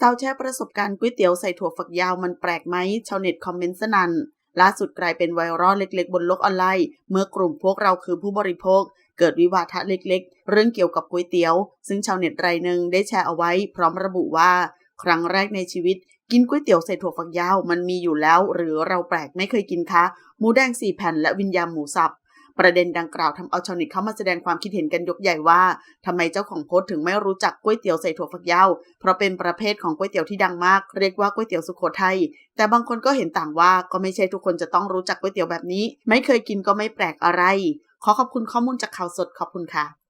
สาวแชร์ประสบการณ์ก๋วยเตี๋ยวใส่ถั่วฝักยาวมันแปลกไหมชาวเน็ตคอมเมนต์สนั่นล่าสุดกลายเป็นไวรัลเล็ก ๆ บนโลกออนไลน์ เมื่อกลุ่มพวกเราคือผู้บริโภค เกิดวิวาทะเล็ก ๆ เรื่องเกี่ยวกับก๋วยเตี๋ยว ซึ่งชาวเน็ตรายหนึ่งได้แชร์เอาไว้ พร้อมระบุว่า ครั้งแรกในชีวิต กินก๋วยเตี๋ยวใส่ถั่วฝักยาวมันมีอยู่แล้ว หรือเราแปลกไม่เคยกินคะหมูแดงสี่แผ่นและวิญญาณหมูสับ ประเด็นดังกล่าวทำเอาชาวเน็ตเข้ามาแสดงความคิดเห็นกันยกใหญ่ว่าทำไมเจ้าของโพสต์ถึงไม่รู้จักก๋วยเตี๋ยวใส่ถั่วฝักยาวเพราะเป็นประเภทของก๋วยเตี๋ยวที่ดังมาก เรียกว่าก๋วยเตี๋ยวสุโขทัยแต่บางคนก็เห็นต่างว่าก็ไม่ใช่ทุกคนจะต้องรู้จักก๋วยเตี๋ยวแบบนี้ ไม่เคยกินก็ไม่แปลกอะไร ขอขอบคุณข้อมูลจากข่าวสดขอบคุณค่ะ